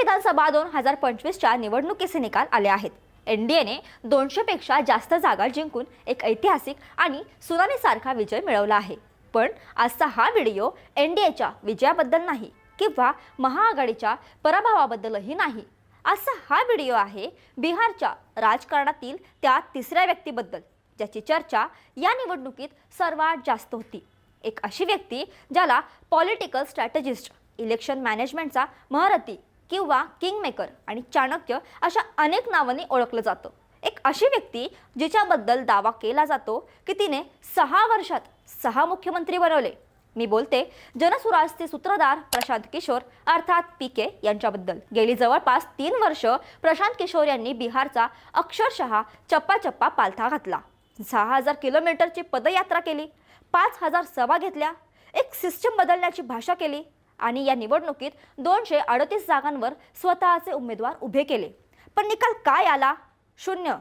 विधानसभा दोन हजार पंचवीसच्या निवडणुकीचे निकाल आले आहेत. एन डी एने दोनशेपेक्षा जास्त जागा जिंकून एक ऐतिहासिक आणि सुनामीसारखा विजय मिळवला आहे. पण आजचा हा व्हिडिओ एन डी एच्या विजयाबद्दल नाही किंवा महाआघाडीच्या पराभवाबद्दलही नाही. आजचा हा व्हिडिओ आहे बिहारच्या राजकारणातील त्या तिसऱ्या व्यक्तीबद्दल ज्याची चर्चा या निवडणुकीत सर्वात जास्त होती. एक अशी व्यक्ती ज्याला पॉलिटिकल स्ट्रॅटेजिस्ट इलेक्शन मॅनेजमेंटचा महारथी किंवा किंगमेकर आणि चाणक्य अशा अनेक नावांनी ओळखलं जातं. एक अशी व्यक्ती जिच्याबद्दल दावा केला जातो की तिने सहा वर्षात सहा मुख्यमंत्री बनवले. मी बोलते जनसुराजचे सूत्रधार प्रशांत किशोर अर्थात पी के यांच्याबद्दल. गेली जवळपास तीन वर्ष प्रशांत किशोर यांनी बिहारचा अक्षरशः चप्पा चप्पा पालथा घातला. सहा हजार किलोमीटरची पदयात्रा केली. पाच हजार सभा घेतल्या. एक सिस्टम बदलण्याची भाषा केली. आणि या निवडणुकीत दोनशे अडतीस जागांवर स्वतःचे उमेदवार उभे केले. पण निकाल काय आला? शून्य.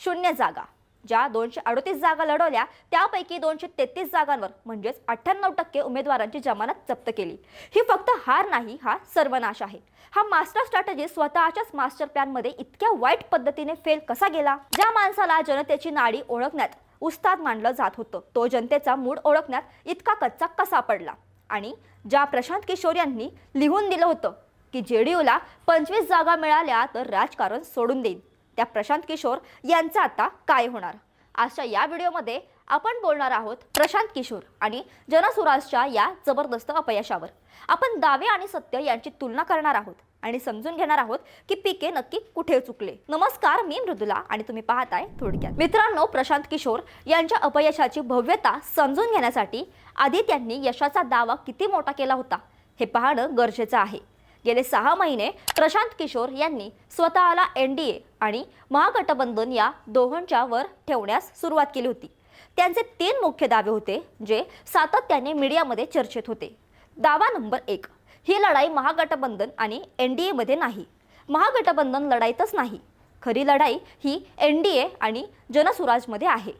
शून्य जागा. ज्या दोनशे अडतीस जागा लढवल्या त्यापैकी दोनशे तेहतीस जागांवर म्हणजेच अठ्ठ्याण्णव टक्के उमेदवारांची जमानत जप्त केली. ही फक्त हार नाही हा सर्वनाश आहे. हा मास्टर स्ट्रॅटेजी स्वतःच्याच मास्टर प्लॅनमध्ये इतक्या वाईट पद्धतीने फेल कसा गेला? ज्या माणसाला जनतेची नाडी ओळखण्यात उस्ताद मानलं जात होतं तो जनतेचा मूड ओळखण्यात इतका कच्चा कसा पडला? आणि ज्या प्रशांत किशोर यांनी लिहून दिलं होतं की जे डी यूला पंचवीस जागा मिळाल्या तर राजकारण सोडून देईन. त्या प्रशांत किशोर यांचं आता काय होणार? आजच्या या व्हिडिओमध्ये आपण बोलणार आहोत प्रशांत किशोर आणि जनसुराजच्या या जबरदस्त अपयशावर. आपण दावे आणि सत्य यांची तुलना करणार आहोत. आणि समजून घेणार आहोत की पीके नक्की कुठे चुकले. नमस्कार मी मृदुला आणि तुम्ही पाहताय थोडक्यात. मित्रांनो प्रशांत किशोर यांच्या अपयशाची भव्यता समजून घेण्यासाठी आधी त्यांनी यशाचा दावा किती मोठा केला होता हे पाहणं गरजेचं आहे. गेले सहा महिने प्रशांत किशोर यांनी स्वतःला एन डी ए आणि महागठबंधन या दोघांच्या वर ठेवण्यास सुरुवात केली होती. त्यांचे तीन मुख्य दावे होते जे सातत्याने मीडियामध्ये चर्चेत होते. दावा नंबर एक ही लढाई महागठबंधन आणि एन डी एमध्ये नाही. महागठबंधन लढाईतच नाही. खरी लढाई ही एन डी ए आणि जनसुराजमध्ये आहे.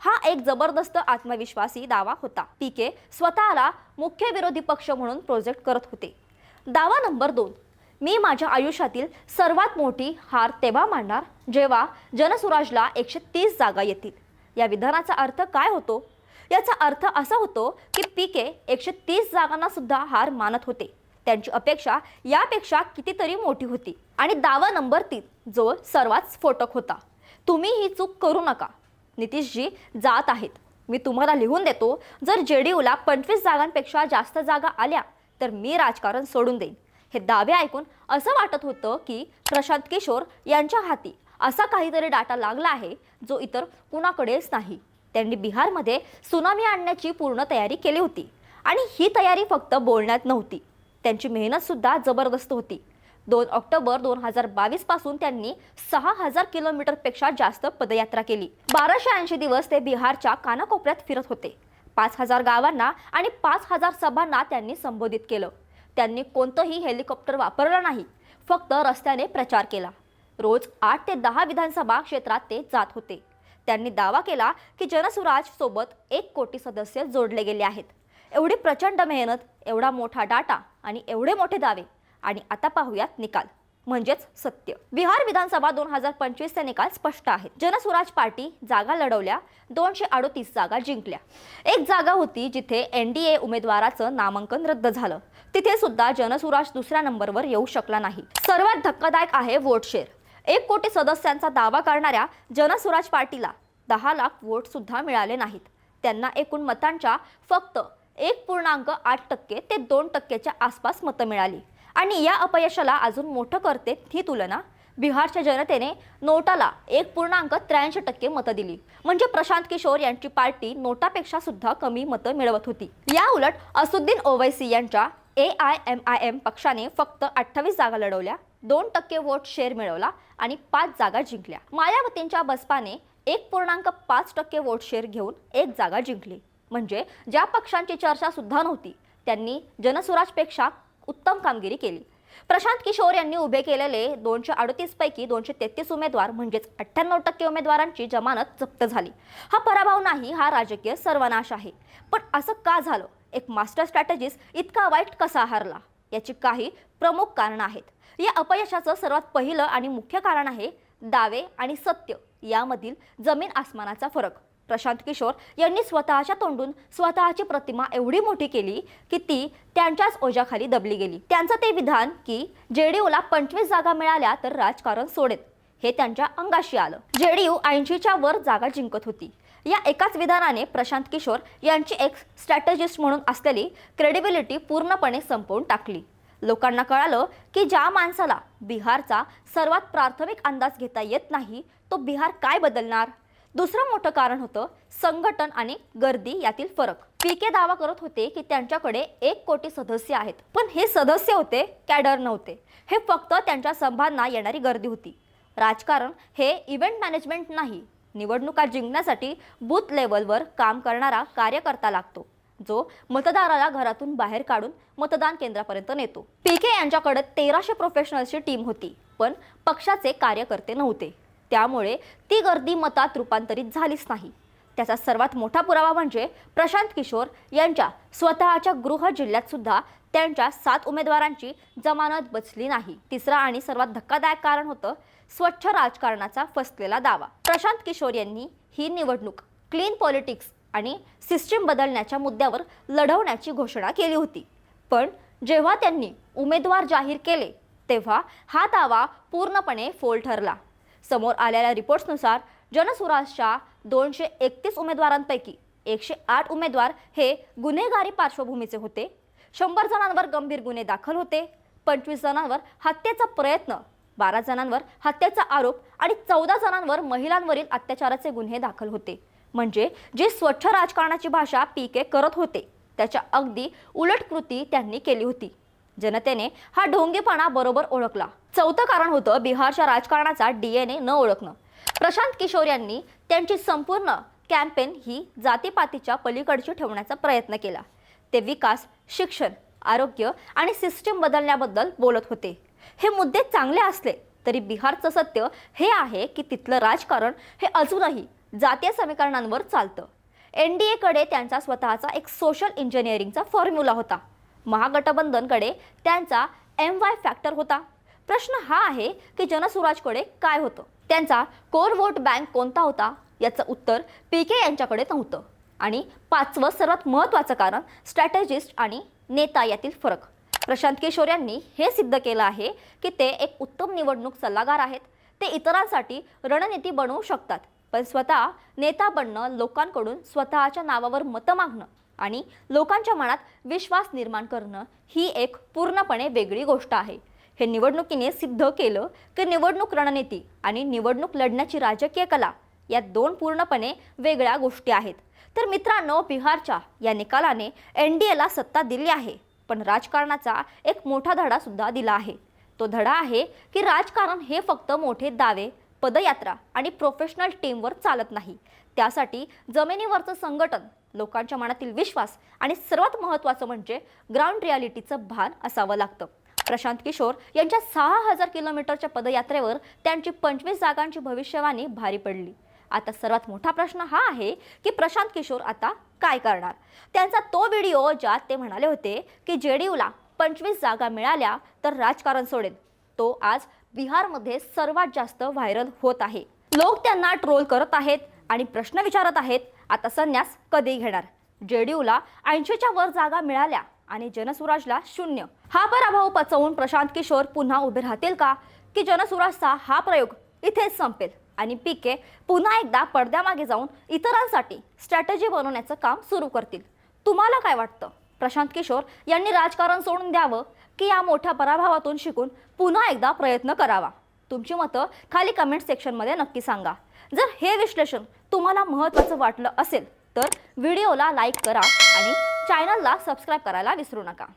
हा एक जबरदस्त आत्मविश्वासी दावा होता. पी के स्वतःला मुख्य विरोधी पक्ष म्हणून प्रोजेक्ट करत होते. दावा नंबर दोन. मी माझ्या आयुष्यातील सर्वात मोठी हार तेव्हा मांडणार जेव्हा जनसुराजला एकशे तीस जागा येतील. या विधानाचा अर्थ काय होतो? याचा अर्थ असा होतो की पी के एकशे तीस जागांना सुद्धा हार मानत होते. त्यांची अपेक्षा यापेक्षा कितीतरी मोठी होती. आणि दावा नंबर तीन जो सर्वात स्फोटक होता. तुम्ही ही चूक करू नका. नितीशजी जात आहेत. मी तुम्हाला लिहून देतो जर जे डी यूला पंचवीस जागांपेक्षा जास्त जागा आल्या तर मी राजकारण सोडून देईन. हे दावे ऐकून असं वाटत होतं की प्रशांत किशोर यांच्या हाती असा काहीतरी डाटा लागला आहे जो इतर कुणाकडेच नाही. त्यांनी बिहारमध्ये सुनामी आणण्याची पूर्ण तयारी केली होती. आणि ही तयारी फक्त बोलण्यात नव्हती. त्यांची मेहनतसुद्धा जबरदस्त होती. दोन ऑक्टोबर दोन हजार बावीसपासून त्यांनी सहा हजार किलोमीटरपेक्षा जास्त पदयात्रा केली. बाराशे ऐंशी दिवस ते बिहारच्या कानाकोपऱ्यात फिरत होते. पाच हजार गावांना आणि पाच हजार सभांना त्यांनी संबोधित केलं. त्यांनी कोणतंही हेलिकॉप्टर वापरलं नाही फक्त रस्त्याने प्रचार केला. रोज आठ ते दहा विधानसभा क्षेत्रात ते जात होते. त्यांनी दावा केला की जनस्वराज सोबत एक कोटी सदस्य जोडले गेले आहेत. एवढी प्रचंड मेहनत एवढा मोठा डाटा आणि एवढे मोठे दावे. आणि आता पाहूयात निकाल. म्हणजेच सत्य. बिहार विधानसभा दोन हजार पंचवीसचे निकाल स्पष्ट आहेत. जनसुराज पार्टी जागा लढवल्या दोनशे अडोतीस जागा जिंकल्या. एक जागा होती जिथे एन डी ए उमेदवाराचं नामांकन रद्द झालं. तिथे सुद्धा जनसुराज दुसऱ्या नंबरवर येऊ शकला नाही. सर्वात धक्कादायक आहे वोट शेअर एक कोटी सदस्यांचा दावा करणाऱ्या जनसुराज पार्टीला दहा लाख वोट सुद्धा मिळाले नाहीत. त्यांना एकूण मतांच्या फक्त एक पूर्णांक आठ टक्के ते दोन टक्क्याच्या आसपास मतं मिळाली. आणि या अपयशाला अजून मोठं करते ही तुलना बिहारच्या जनतेने नोटाला एक पूर्णांक त्र्याऐंशी टक्के मतं दिली. म्हणजे प्रशांत किशोर यांची पार्टी नोटापेक्षा सुद्धा कमी मतं मिळवत होती. या उलट असुद्दीन ओवैसी यांच्या A I M I M पक्षाने फक्त अठ्ठावीस जागा लढवल्या दोन टक्के वोट शेअर मिळवला आणि पाच जागा जिंकल्या. मायावतींच्या बसपाने एक पूर्णांक पाच टक्के वोट शेअर घेऊन एक जागा जिंकली. म्हणजे ज्या पक्षांची चर्चा सुद्धा नव्हती त्यांनी जनस्वराजपेक्षा उत्तम कामगिरी केली. प्रशांत किशोर यांनी उभे केलेले दोनशे अडतीस पैकी दोनशे तेहतीस उमेदवार म्हणजेच अठ्ठ्याण्णव टक्के उमेदवारांची जमानत जप्त झाली. हा पराभव नाही हा राजकीय सर्वनाश आहे. पण असं का झालं? एक मास्टर स्ट्रॅटेजिस्ट इतका वाईट कसा हरला? याची काही प्रमुख कारणं आहेत. या अपयशाचं सर्वात पहिलं आणि मुख्य कारण आहे दावे आणि सत्य. यामधील जमीन आसमानाचा फरक. प्रशांत किशोर यांनी स्वतःच्या तोंडून स्वतःची प्रतिमा एवढी मोठी केली की ती त्यांच्याच ओझ्याखाली दबली गेली. त्यांचं ते विधान की जेडीयूला पंचवीस जागा मिळाल्या तर राजकारण सोडेत हे त्यांच्या अंगाशी आलं. जेडीयू ऐंशीच्या वर जागा जिंकत होती. या एकाच विधानाने प्रशांत किशोर यांची एक स्ट्रॅटेजिस्ट म्हणून असलेली क्रेडिबिलिटी पूर्णपणे संपवून टाकली. लोकांना कळालं की ज्या माणसाला बिहारचा सर्वात प्राथमिक अंदाज घेता येत नाही तो बिहार काय बदलणार? दुसरं मोठं कारण होतं संघटन आणि गर्दी यातील फरक. पी के दावा करत होते की त्यांच्याकडे एक कोटी सदस्य आहेत. पण हे सदस्य होते कॅडर नव्हते. हे फक्त त्यांच्या सभांना येणारी गर्दी होती. राजकारण हे इव्हेंट मॅनेजमेंट नाही. निवडणुका जिंकण्यासाठी बूथ लेवलवर काम करणारा कार्यकर्ता लागतो जो मतदाराला घरातून बाहेर काढून मतदान केंद्रापर्यंत नेतो. पी के यांच्याकडे तेराशे प्रोफेशनल्सची टीम होती पण पक्षाचे कार्यकर्ते नव्हते. त्यामुळे ती गर्दी मतात रूपांतरित झालीच नाही. त्याचा सर्वात मोठा पुरावा म्हणजे प्रशांत किशोर यांच्या स्वतःच्या गृह जिल्ह्यात सुद्धा त्यांच्या सात उमेदवारांची जमानत बचली नाही. तिसरा आणि सर्वात धक्कादायक कारण होतं स्वच्छ राजकारणाचा फसलेला दावा. प्रशांत किशोर यांनी ही निवडणूक क्लीन पॉलिटिक्स आणि सिस्टीम बदलण्याच्या मुद्द्यावर लढवण्याची घोषणा केली होती. पण जेव्हा त्यांनी उमेदवार जाहीर केले तेव्हा हा दावा पूर्णपणे फोल ठरला. समोर आलेल्या रिपोर्ट्सनुसार जनसुराजच्या दोनशे एकतीस उमेदवारांपैकी एकशे आठ उमेदवार हे गुन्हेगारी पार्श्वभूमीचे होते. शंभर जणांवर गंभीर गुन्हे दाखल होते. पंचवीस जणांवर हत्येचा प्रयत्न बारा जणांवर हत्येचा आरोप आणि चौदा जणांवर महिलांवरील अत्याचाराचे गुन्हे दाखल होते. म्हणजे जी स्वच्छ राजकारणाची भाषा पी के करत होते त्याच्या अगदी उलट कृती त्यांनी केली होती. जनतेने हा ढोंगेपणा बरोबर ओळखला. चौथं कारण होतं बिहारच्या राजकारणाचा डीएनए न ओळखणं. प्रशांत किशोर यांनी त्यांची संपूर्ण कॅम्पेन ही जातीपातीच्या पलीकडची ठेवण्याचा प्रयत्न केला. ते विकास शिक्षण आरोग्य आणि सिस्टीम बदलण्याबद्दल बोलत होते. हे मुद्दे चांगले असले तरी बिहारचं सत्य हे आहे की तिथलं राजकारण हे अजूनही जातीय समीकरणांवर चालतं. एन डी एकडे त्यांचा स्वतःचा एक सोशल इंजिनिअरिंगचा फॉर्म्युला होता. महागठबंधनकडे त्यांचा एम वाय फॅक्टर होता. प्रश्न हा आहे की जनसुराजकडे काय होतं? त्यांचा कोर वोट बँक कोणता होता? याचं उत्तर पी के यांच्याकडे नव्हतं. आणि पाचवं सर्वात महत्त्वाचं कारण स्ट्रॅटेजिस्ट आणि नेता यातील फरक. प्रशांत किशोर यांनी हे सिद्ध केलं आहे की ते एक उत्तम निवडणूक सल्लागार आहेत. ते इतरांसाठी रणनीती बनवू शकतात. पण स्वतः नेता बनणं लोकांकडून स्वतःच्या नावावर मतं मागणं आणि लोकांच्या मनात विश्वास निर्माण करणं ही एक पूर्णपणे वेगळी गोष्ट आहे. हे निवडणुकीने सिद्ध केलं की निवडणूक रणनीती आणि निवडणूक लढण्याची राजकीय कला या दोन पूर्णपणे वेगळ्या गोष्टी आहेत. तर मित्रांनो बिहारच्या या निकालाने एन डी एला सत्ता दिली आहे पण राजकारणाचा एक मोठा धडा सुद्धा दिला आहे. तो धडा आहे की राजकारण हे फक्त मोठे दावे पदयात्रा आणि प्रोफेशनल टीमवर चालत नाही. त्यासाठी जमिनीवरचं संघटन लोकांच्या मनातील विश्वास आणि सर्वात महत्त्वाचं म्हणजे ग्राउंड रियालिटीचं भान असावं लागतं. प्रशांत किशोर यांच्या सहा हजार किलोमीटरच्या पदयात्रेवर त्यांची पंचवीस जागांची भविष्यवाणी भारी पडली. आता सर्वात मोठा प्रश्न हा आहे की प्रशांत किशोर आता काय करणार? त्यांचा तो व्हिडिओ ज्यात ते म्हणाले होते की जे डी यूला पंचवीस जागा मिळाल्या तर राजकारण सोडेल. तो आज बिहारमध्ये सर्वात जास्त व्हायरल होत आहे. लोक त्यांना ट्रोल करत आहेत आणि प्रश्न विचारत आहेत आता संन्यास कधी घेणार. जेडीयूला ऐंशीच्या वर जागा मिळाल्या आणि जनसुराजला शून्य. हा पराभव पचवून प्रशांत किशोर पुन्हा उभे राहतील का? की जनसुराजचा हा प्रयोग इथेच संपेल? आणि पीके पुन्हा एकदा पडद्यामागे जाऊन इतरांसाठी स्ट्रॅटेजी बनवण्याचं काम सुरू करतील. तुम्हाला काय वाटतं? प्रशांत किशोर यांनी राजकारण सोडून द्यावं की या मोठ्या पराभवातून शिकून पुन्हा एकदा प्रयत्न करावा? तुमची मतं खाली कमेंट सेक्शनमध्ये नक्की सांगा. जर हे विश्लेषण तुम्हाला महत्त्वाचं वाटलं असेल तर व्हिडिओला लाईक करा आणि चॅनलला सबस्क्राईब करायला विसरू नका.